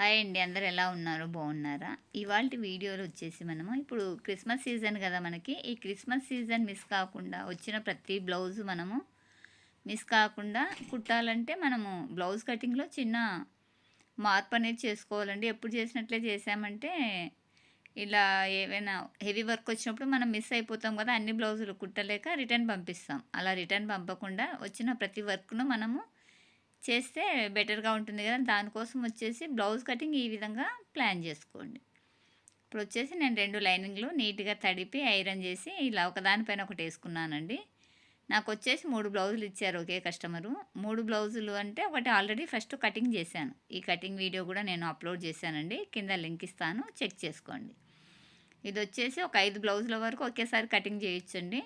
Hi అండి అందరు ఎలా ఉన్నారు? బాగున్నారా? ఇవాళ వీడియోలో వచ్చేసి మనము ఇప్పుడు క్రిస్మస్ సీజన్ కదా మనకి. ఈ క్రిస్మస్ సీజన్ మిస్ కాకుండా వచ్చిన ప్రతి బ్లౌజ్ మనము మిస్ కాకుండా కుట్టాలంటే మనము బ్లౌజ్ కటింగ్లో చిన్న మార్పు అనేది చేసుకోవాలండి. ఎప్పుడు చేసినట్లే చేసామంటే ఇలా ఏవైనా హెవీ వర్క్ వచ్చినప్పుడు మనం మిస్ అయిపోతాం కదా అన్ని బ్లౌజులు కుట్టలేక రిటర్న్ పంపిస్తాం. అలా రిటర్న్ పంపకుండా వచ్చిన ప్రతి వర్క్ను మనము చేస్తే బెటర్గా ఉంటుంది కదా. దానికోసం వచ్చేసి బ్లౌజ్ కటింగ్ ఈ విధంగా ప్లాన్ చేసుకోండి. ఇప్పుడు వచ్చేసి నేను రెండు లైనింగ్లు నీట్గా తడిపి ఐరన్ చేసి ఇలా ఒకదానిపైన ఒకటి వేసుకున్నానండి. నాకు వచ్చేసి మూడు బ్లౌజులు ఇచ్చారు ఒకే కస్టమరు. మూడు బ్లౌజులు అంటే ఒకటి ఆల్రెడీ ఫస్ట్ కటింగ్ చేశాను. ఈ కటింగ్ వీడియో కూడా నేను అప్లోడ్ చేశానండి. కింద లింక్ ఇస్తాను. చెక్ చేసుకోండి. ఇది వచ్చేసి ఒక ఐదు బ్లౌజుల వరకు ఒకేసారి కటింగ్ చేయొచ్చండి.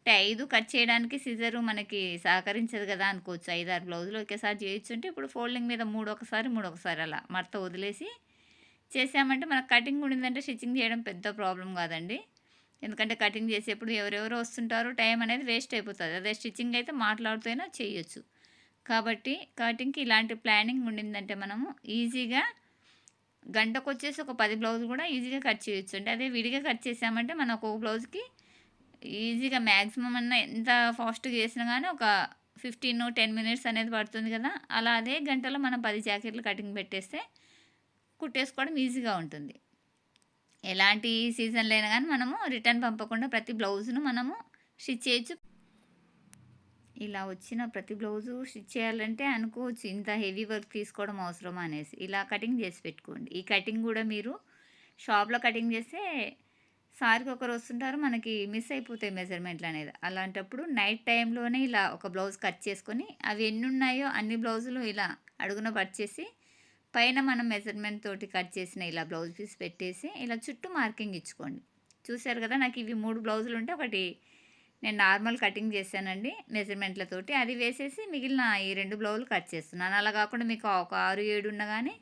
అంటే ఐదు కట్ చేయడానికి సిజరు మనకి సహకరించదు కదా అనుకోవచ్చు. ఐదు ఆరు బ్లౌజులు ఒకేసారి చేయొచ్చు అంటే ఇప్పుడు ఫోల్డింగ్ మీద మూడు ఒకసారి మూడు ఒకసారి అలా మడత వదిలేసి చేసామంటే మనకు కటింగ్ ఉండిందంటే స్టిచ్చింగ్ చేయడం పెద్ద ప్రాబ్లం కాదండి. ఎందుకంటే కటింగ్ చేసేప్పుడు ఎవరెవరు వస్తుంటారో టైం అనేది వేస్ట్ అయిపోతుంది. అదే స్టిచ్చింగ్ అయితే మాట్లాడుతూనే చేయొచ్చు. కాబట్టి కటింగ్కి ఇలాంటి ప్లానింగ్ ఉండిందంటే మనము ఈజీగా గంటకు వచ్చేసి ఒక పది బ్లౌజ్ కూడా ఈజీగా కట్ చేయొచ్చు. అంటే అదే విడిగా కట్ చేసామంటే మనం ఒక్కొక్క బ్లౌజ్కి ఈజీగా మ్యాక్సిమం అన్న ఎంత ఫాస్ట్గా చేసినా కానీ ఒక ఫిఫ్టీన్ టెన్ మినిట్స్ అనేది పడుతుంది కదా. అలా అదే గంటలో మనం పది జాకెట్లు కటింగ్ పెట్టేస్తే కుట్టేసుకోవడం ఈజీగా ఉంటుంది. ఎలాంటి సీజన్లో అయినా కానీ మనము రిటర్న్ పంపకుండా ప్రతి బ్లౌజ్ను మనము స్టిచ్ చేయొచ్చు. ఇలా వచ్చిన ప్రతి బ్లౌజు స్టిచ్ చేయాలంటే అనుకోవచ్చు ఇంత హెవీ వర్క్ తీసుకోవడం అవసరమా అనేసి. ఇలా కటింగ్ చేసి పెట్టుకోండి. ఈ కటింగ్ కూడా మీరు షాప్లో కటింగ్ చేస్తే సారికి ఒకరు వస్తుంటారు మనకి మిస్ అయిపోతాయి మెజర్మెంట్లు అనేది అలాంటప్పుడు నైట్ టైంలోనే ఇలా ఒక బ్లౌజ్ కట్ చేసుకొని అవి ఎన్ని ఉన్నాయో అన్ని బ్లౌజులు ఇలా అడుగున కట్ చేసి పైన మనం మెజర్మెంట్ తోటి కట్ చేసిన ఇలా బ్లౌజ్ పీస్ పెట్టేసి ఇలా చుట్టూ మార్కింగ్ ఇచ్చుకోండి. చూసారు కదా నాకు ఇవి మూడు బ్లౌజులు ఉంటే ఒకటి నేను నార్మల్ కటింగ్ చేశానండి మెజర్మెంట్లతోటి అది వేసేసి మిగిలిన ఈ రెండు బ్లౌజులు కట్ చేస్తున్నాను. అలా కాకుండా మీకు ఒక ఆరు ఏడు ఉన్నా కానీ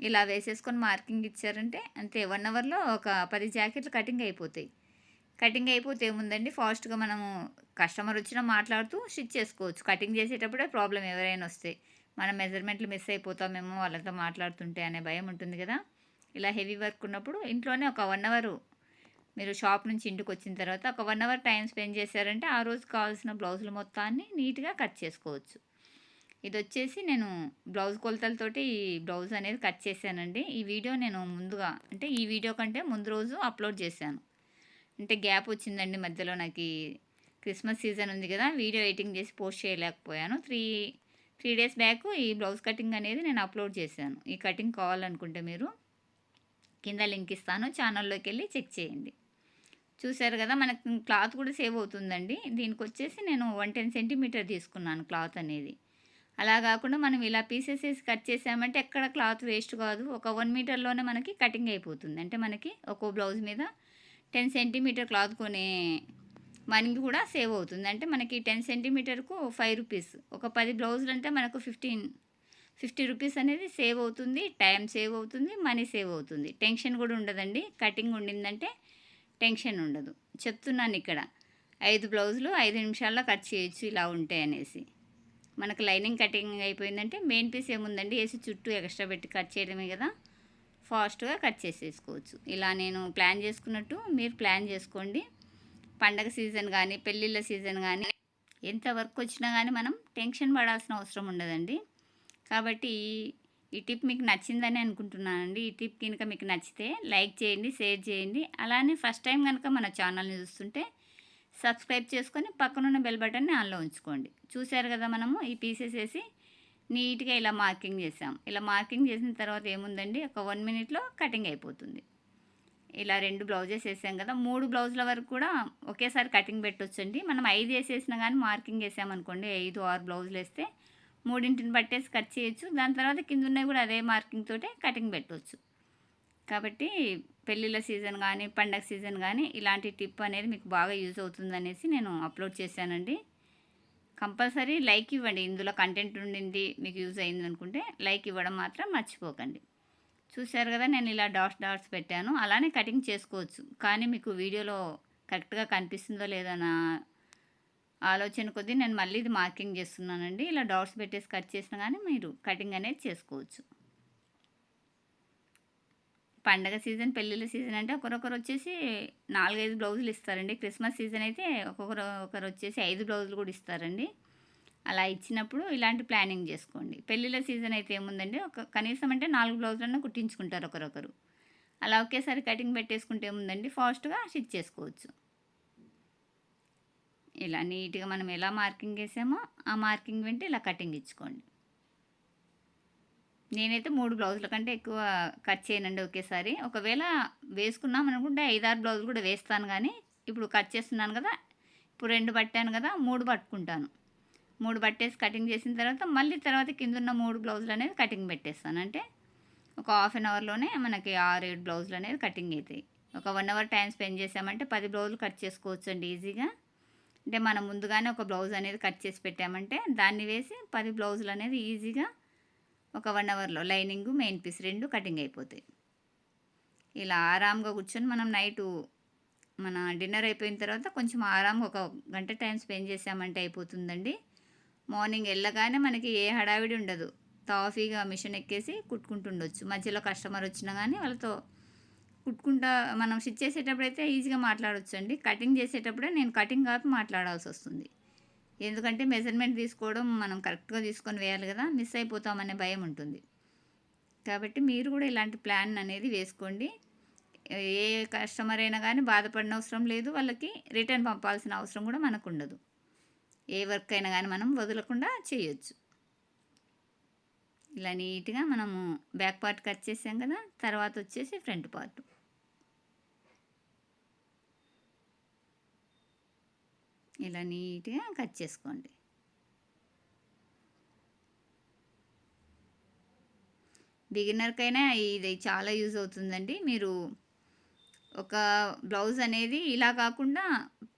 ఇలా వేసేసుకొని మార్కింగ్ ఇచ్చారంటే అంతే వన్ అవర్లో ఒక పది జాకెట్లు కటింగ్ అయిపోతాయి. కటింగ్ అయిపోతే ఏముందండి? ఫాస్ట్గా మనము కస్టమర్ వచ్చినా మాట్లాడుతూ స్టిచ్ చేసుకోవచ్చు. కటింగ్ చేసేటప్పుడే ప్రాబ్లం ఎవరైనా వస్తే. మన మెజర్మెంట్లు మిస్ అయిపోతామేమో వాళ్ళతో మాట్లాడుతుంటే అనే భయం ఉంటుంది కదా? ఇలా హెవీ వర్క్ ఉన్నప్పుడు ఇంట్లోనే ఒక వన్ అవర్ మీరు షాప్ నుంచి ఇంటికి వచ్చిన తర్వాత ఒక వన్ అవర్ టైం స్పెండ్ చేశారంటే ఆ రోజు కావాల్సిన బ్లౌజులు మొత్తాన్ని నీట్గా కట్ చేసుకోవచ్చు. ఇది వచ్చేసి నేను బ్లౌజ్ కొలతలతోటి ఈ బ్లౌజ్ అనేది కట్ చేశానండి. ఈ వీడియో నేను ముందుగా అంటే ఈ వీడియో కంటే ముందు రోజు అప్లోడ్ చేశాను. అంటే గ్యాప్ వచ్చిందండి మధ్యలో నాకు క్రిస్మస్ సీజన్ ఉంది కదా వీడియో ఎడిటింగ్ చేసి పోస్ట్ చేయలేకపోయాను. త్రీ త్రీ డేస్ బ్యాక్ ఈ బ్లౌజ్ కటింగ్ అనేది నేను అప్లోడ్ చేశాను. ఈ కటింగ్ కావాలనుకుంటే మీరు కింద లింక్ ఇస్తాను ఛానల్లోకి వెళ్ళి చెక్ చేయండి. చూసారు కదా మనకు క్లాత్ కూడా సేవ్ అవుతుందండి. దీనికి వచ్చేసి నేను వన్ టెన్ సెంటీమీటర్ తీసుకున్నాను క్లాత్ అనేది. అలా కాకుండా మనం ఇలా పీసెస్ వేసి కట్ చేసామంటే ఎక్కడ క్లాత్ వేస్ట్ కాదు. ఒక వన్ మీటర్లోనే మనకి కటింగ్ అయిపోతుంది. అంటే మనకి ఒక్కో బ్లౌజ్ మీద టెన్ సెంటీమీటర్ క్లాత్ కొనే మనీ కూడా సేవ్ అవుతుంది. అంటే మనకి టెన్ సెంటీమీటర్కు ఫైవ్ రూపీస్. ఒక పది బ్లౌజులు అంటే మనకు ఫిఫ్టీన్ ఫిఫ్టీ రూపీస్ అనేది సేవ్ అవుతుంది. టైం సేవ్ అవుతుంది. మనీ సేవ్ అవుతుంది. టెన్షన్ కూడా ఉండదండి. కటింగ్ ఉండిందంటే టెన్షన్ ఉండదు. చెప్తున్నాను ఇక్కడ. ఐదు బ్లౌజులు ఐదు నిమిషాల్లో కట్ చేయొచ్చు ఇలా ఉంటాయి అనేసి. మనకు లైనింగ్ కటింగ్ అయిపోయిందంటే మెయిన్ పీస్ ఏముందండి? వేసి చుట్టూ ఎక్స్ట్రా పెట్టి కట్ చేయడమే కదా? ఫాస్ట్గా కట్ చేసేసుకోవచ్చు. ఇలా నేను ప్లాన్ చేసుకున్నట్టు మీరు ప్లాన్ చేసుకోండి. పండగ సీజన్ కానీ పెళ్ళిళ్ళ సీజన్ కానీ ఎంత వర్క్ వచ్చినా కానీ మనం టెన్షన్ పడాల్సిన అవసరం ఉండదండి. కాబట్టి ఈ టిప్ మీకు నచ్చిందని అనుకుంటున్నానండి. ఈ టిప్ కనుక మీకు నచ్చితే లైక్ చేయండి షేర్ చేయండి. అలానే ఫస్ట్ టైం కనుక మన ఛానల్ని చూస్తుంటే సబ్స్క్రైబ్ చేసుకొని పక్కనున్న బెల్ బటన్ని ఆన్లో ఉంచుకోండి. చూశారు కదా మనము ఈ పీసెస్ వేసి నీట్గా ఇలా మార్కింగ్ చేసాం. ఇలా మార్కింగ్ చేసిన తర్వాత ఏముందండి? ఒక వన్ మినిట్లో కటింగ్ అయిపోతుంది. ఇలా రెండు బ్లౌజెస్ వేసాం కదా మూడు బ్లౌజుల వరకు కూడా ఒకేసారి కటింగ్ పెట్టొచ్చండి. మనం ఐదు వేసేసినా కానీ మార్కింగ్ వేసామనుకోండి ఐదు ఆరు బ్లౌజులు వేస్తే మూడింటిని పట్టేసి కట్ చేయొచ్చు. దాని తర్వాత కింద ఉన్నవి కూడా అదే మార్కింగ్ తోటే కటింగ్ పెట్టవచ్చు కాబట్టి పెళ్ళిళ్ళ సీజన్ కానీ పండగ సీజన్ కానీ ఇలాంటి టిప్ అనేది మీకు బాగా యూజ్ అవుతుంది అనేసి నేను అప్లోడ్ చేశానండి. కంపల్సరీ లైక్ ఇవ్వండి. ఇందులో కంటెంట్ ఉండింది మీకు యూజ్ అయింది అనుకుంటే లైక్ ఇవ్వడం మాత్రం మర్చిపోకండి. చూశారు కదా నేను ఇలా డాట్స్ డాట్స్ పెట్టాను. అలానే కటింగ్ చేసుకోవచ్చు. కానీ మీకు వీడియోలో కరెక్ట్గా కనిపిస్తుందో లేదో నా ఆలోచన కొద్దీ నేను మళ్ళీ ఇది మార్కింగ్ చేస్తున్నానండి. ఇలా డాట్స్ పెట్టేసి కట్ చేసినా కానీ మీరు కటింగ్ అనేది చేసుకోవచ్చు. పండగ సీజన్ పెళ్ళిళ్ళ సీజన్ అంటే ఒకరొకరు వచ్చేసి నాలుగైదు బ్లౌజులు ఇస్తారండి. క్రిస్మస్ సీజన్ అయితే ఒక్కొక్కరు ఒకరు వచ్చేసి ఐదు బ్లౌజులు కూడా ఇస్తారండి. అలా ఇచ్చినప్పుడు ఇలాంటి ప్లానింగ్ చేసుకోండి. పెళ్ళిళ్ళ సీజన్ అయితే ఏముందండి? ఒక కనీసం అంటే నాలుగు బ్లౌజులన్నా కుట్టించుకుంటారు ఒకరొకరు. అలా ఒకేసారి కటింగ్ పెట్టేసుకుంటే ఏముందండి? ఫాస్ట్గా స్టిచ్ చేసుకోవచ్చు. ఇలా నీట్గా మనం ఎలా మార్కింగ్ వేసామో ఆ మార్కింగ్ వెంట ఇలా కటింగ్ ఇచ్చుకోండి. నేనైతే మూడు బ్లౌజుల కంటే ఎక్కువ కట్ చేయనండి ఒకేసారి. ఒకవేళ వేసుకున్నాం అనుకుంటే ఐదారు బ్లౌజులు కూడా వేస్తాను కానీ ఇప్పుడు కట్ చేస్తున్నాను కదా ఇప్పుడు రెండు పట్టాను కదా మూడు పట్టుకుంటాను. మూడు పట్టేసి కటింగ్ చేసిన తర్వాత మళ్ళీ తర్వాత కింద ఉన్న మూడు బ్లౌజులు అనేది కటింగ్ పెట్టేస్తాను. అంటే ఒక హాఫ్ అన్ అవర్లోనే మనకి ఆరు ఏడు బ్లౌజులు అనేది కటింగ్ అవుతాయి ఒక వన్ అవర్ టైం స్పెండ్ చేసామంటే పది బ్లౌజులు కట్ చేసుకోవచ్చు అండి ఈజీగా. అంటే మనం ముందుగానే ఒక బ్లౌజ్ అనేది కట్ చేసి పెట్టామంటే దాన్ని వేసి పది బ్లౌజులు అనేది ఈజీగా ఒక వన్ అవర్లో లైనింగ్ మెయిన్ పీస్ రెండు కటింగ్ అయిపోతాయి. ఇలా ఆరామ్గా కూర్చొని మనం నైటు మన డిన్నర్ అయిపోయిన తర్వాత కొంచెం ఆరాంగా ఒక గంట టైం స్పెండ్ చేసామంటే అయిపోతుందండి. మార్నింగ్ వెళ్ళగానే మనకి ఏ హడావిడి ఉండదు. తాఫీగా మిషన్ ఎక్కేసి కుట్టుకుంటుండొచ్చు. మధ్యలో కస్టమర్ వచ్చినా కానీ వాళ్ళతో కుట్టుకుంటా మనం స్టిచ్ చేసేటప్పుడు అయితే ఈజీగా మాట్లాడవచ్చు అండి కటింగ్ చేసేటప్పుడే నేను కటింగ్ కాపి మాట్లాడాల్సి వస్తుంది ఎందుకంటే మెజర్మెంట్ తీసుకోవడం మనం కరెక్ట్గా తీసుకొని వేయాలి కదా మిస్ అయిపోతామనే భయం ఉంటుంది. కాబట్టి మీరు కూడా ఇలాంటి ప్లాన్ అనేది వేసుకోండి. ఏ కస్టమర్ అయినా కానీ బాధపడిన అవసరం లేదు వాళ్ళకి రిటర్న్ పంపాల్సిన అవసరం కూడా మనకు ఉండదు ఏ వర్క్ అయినా కానీ మనం వదలకుండా చేయొచ్చు. ఇలా నీట్గా మనము బ్యాక్ పార్ట్ కట్ చేసాం కదా తర్వాత వచ్చేసి ఫ్రంట్ పార్ట్ ఇలా నీట్గా కట్ చేసుకోండి. బిగినర్కైనా ఇది చాలా యూజ్ అవుతుందండి. మీరు ఒక బ్లౌజ్ అనేది ఇలా కాకుండా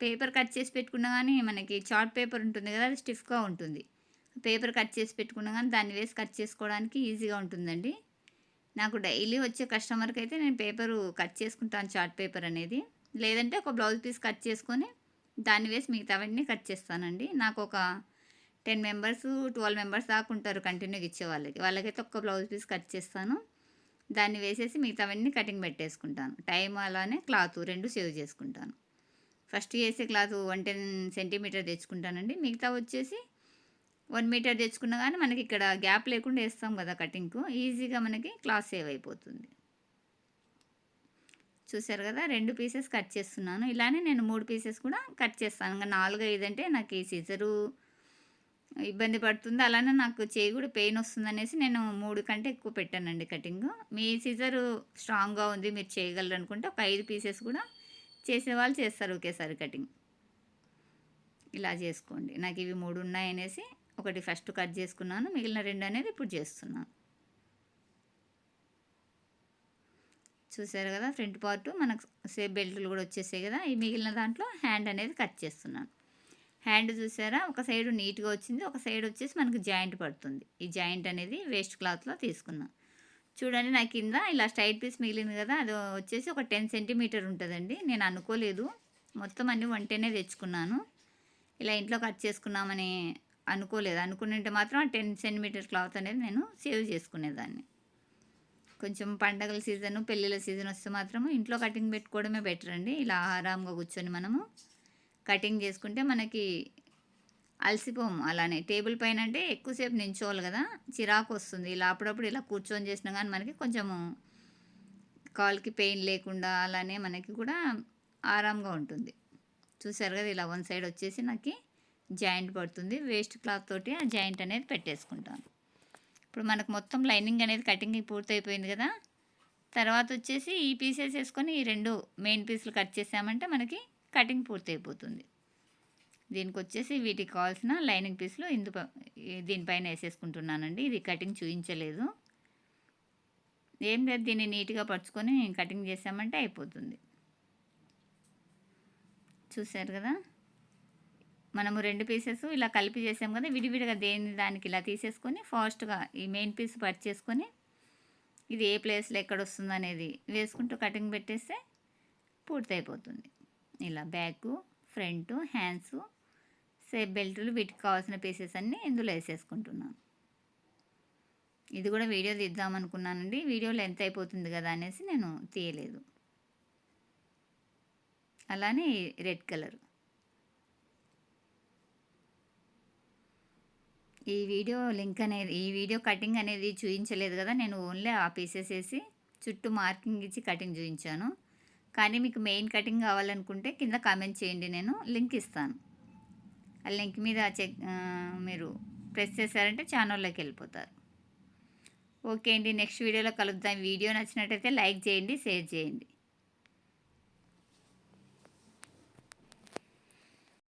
పేపర్ కట్ చేసి పెట్టుకున్నా కానీ మనకి చార్ట్ పేపర్ ఉంటుంది కదా అది స్టిఫ్గా ఉంటుంది. పేపర్ కట్ చేసి పెట్టుకున్నా కానీ దాన్ని వేసి కట్ చేసుకోవడానికి ఈజీగా ఉంటుందండి. నాకు డైలీ వచ్చే కస్టమర్కి అయితే నేను పేపరు కట్ చేసుకుంటాను చార్ట్ పేపర్ అనేది. లేదంటే ఒక బ్లౌజ్ పీస్ కట్ చేసుకొని దాన్ని వేసి మిగతావన్నీ కట్ చేస్తానండి. నాకు ఒక టెన్ మెంబర్స్ ట్వెల్వ్ మెంబర్స్ దాకా ఉంటారు కంటిన్యూగా ఇచ్చే వాళ్ళకి. వాళ్ళకైతే ఒక్క బ్లౌజ్ పీస్ కట్ చేస్తాను. దాన్ని వేసేసి మిగతావన్నీ కటింగ్ పెట్టేసుకుంటాను. టైం అలానే క్లాత్ రెండు సేవ్ చేసుకుంటాను. ఫస్ట్ వేసే క్లాత్ వన్ టెన్ సెంటీమీటర్ తెచ్చుకుంటానండి. మిగతా వచ్చేసి వన్ మీటర్ తెచ్చుకున్నా కానీ మనకి ఇక్కడ గ్యాప్ లేకుండా వేస్తాం కదా కటింగ్కు. ఈజీగా మనకి క్లాత్ సేవ్ అయిపోతుంది. చూసారు కదా రెండు పీసెస్ కట్ చేస్తున్నాను. ఇలానే నేను మూడు పీసెస్ కూడా కట్ చేస్తాను. ఇంకా నాలుగు ఐదు అంటే నాకు ఈ సిజరు ఇబ్బంది పడుతుంది. అలానే నాకు చేయి కూడా పెయిన్ వస్తుంది అనేసి నేను మూడు కంటే ఎక్కువ పెట్టానండి కటింగ్. మీ సిజరు స్ట్రాంగ్గా ఉంది మీరు చేయగలరు అనుకుంటే ఒక ఐదు పీసెస్ కూడా చేసేవాళ్ళు చేస్తారు ఒకేసారి కటింగ్. ఇలా చేసుకోండి. నాకు ఇవి మూడు ఉన్నాయనేసి ఒకటి ఫస్ట్ కట్ చేసుకున్నాను మిగిలిన రెండు అనేది ఇప్పుడు చేస్తున్నాను. చూసారు కదా ఫ్రంట్ పార్ట్ మనకు సేఫ్ బెల్ట్లు కూడా వచ్చేసాయి కదా ఈ మిగిలిన దాంట్లో హ్యాండ్ అనేది కట్ చేస్తున్నాను. హ్యాండ్ చూసారా ఒక సైడ్ నీట్గా వచ్చింది ఒక సైడ్ వచ్చేసి మనకు జాయింట్ పడుతుంది. ఈ జాయింట్ అనేది వేస్ట్ క్లాత్లో తీసుకున్నాం. చూడండి నా కింద ఇలా స్ట్రైట్ పీస్ మిగిలింది కదా అది వచ్చేసి ఒక టెన్ సెంటీమీటర్ ఉంటుందండి. నేను అనుకోలేదు. మొత్తం అన్ని వంటనే తెచ్చుకున్నాను. ఇలా ఇంట్లో కట్ చేసుకున్నామని అనుకోలేదు. అనుకున్నట్టే మాత్రం టెన్ సెంటీమీటర్ క్లాత్ అనేది నేను సేవ్ చేసుకునేదాన్ని. కొంచెం పండగల సీజన్ పెళ్ళిళ్ళ సీజన్ వస్తే మాత్రము ఇంట్లో కటింగ్ పెట్టుకోవడమే బెటర్ అండి. ఇలా ఆరాంగా కూర్చొని మనము కటింగ్ చేసుకుంటే మనకి అలసిపోము అలానే. టేబుల్ పైన అంటే ఎక్కువసేపు నించోవాలి కదా చిరాకు వస్తుంది. ఇలా అప్పుడప్పుడు ఇలా కూర్చొని చేసినా కానీ మనకి కొంచెము కాల్కి పెయిన్ లేకుండా అలానే మనకి కూడా ఆరాంగా ఉంటుంది. చూసారు కదా ఇలా వన్ సైడ్ వచ్చేసి నాకు జాయింట్ పడుతుంది. వేస్ట్ క్లాత్ తోటి ఆ జాయింట్ అనేది పెట్టేసుకుంటాను. ఇప్పుడు మనకు మొత్తం లైనింగ్ అనేది కటింగ్ పూర్తయిపోయింది కదా. తర్వాత వచ్చేసి ఈ పీసెస్ వేసుకొని ఈ రెండు మెయిన్ పీసులు కట్ చేసామంటే మనకి కటింగ్ పూర్తయిపోతుంది. దీనికి వచ్చేసి వీటికి కావాల్సిన లైనింగ్ పీసులు ఇందు దీనిపైన వేసేసుకుంటున్నానండి. ఇది కటింగ్ చూపించలేదు ఏం లేదు దీన్ని నీట్గా పరుచుకొని కటింగ్ చేసామంటే అయిపోతుంది. చూసారు కదా? మనము రెండు పీసెస్ ఇలా కలిపి చేసాం కదా విడివిడిగా దేని దానికి ఇలా తీసేసుకొని ఫాస్ట్గా ఈ మెయిన్ పీస్ పట్ చేసుకొని ఇది ఏ ప్లేస్లో ఎక్కడ వస్తుంది అనేది వేసుకుంటూ కటింగ్ పెట్టేస్తే పూర్తయిపోతుంది ఇలా బ్యాక్ ఫ్రంట్ హ్యాండ్స్ సేఫ్ బెల్టులు వీటికి కావాల్సిన పీసెస్ అన్నీ ఇందులో వేసేసుకుంటున్నాను. ఇది కూడా వీడియో తీద్దాం అనుకున్నానండి. వీడియో లెంత్ అయిపోతుంది కదా అనేసి నేను తీయలేదు. అలానే రెడ్ కలర్ ఈ వీడియో లింక్ అనేది ఈ వీడియో కటింగ్ అనేది చూపించలేదు కదా నేను ఓన్లీ ఆ పీసెస్ వేసి చుట్టూ మార్కింగ్ ఇచ్చి కటింగ్ చూపించాను కానీ మీకు మెయిన్ కటింగ్ కావాలనుకుంటే కింద కామెంట్ చేయండి నేను లింక్ ఇస్తాను. ఆ లింక్ మీద చెక్ మీరు ప్రెస్ చేశారంటే ఛానల్లోకి వెళ్ళిపోతారు. ఓకే అండి నెక్స్ట్ వీడియోలో కలుద్దాం. వీడియో నచ్చినట్టయితే లైక్ చేయండి షేర్ చేయండి.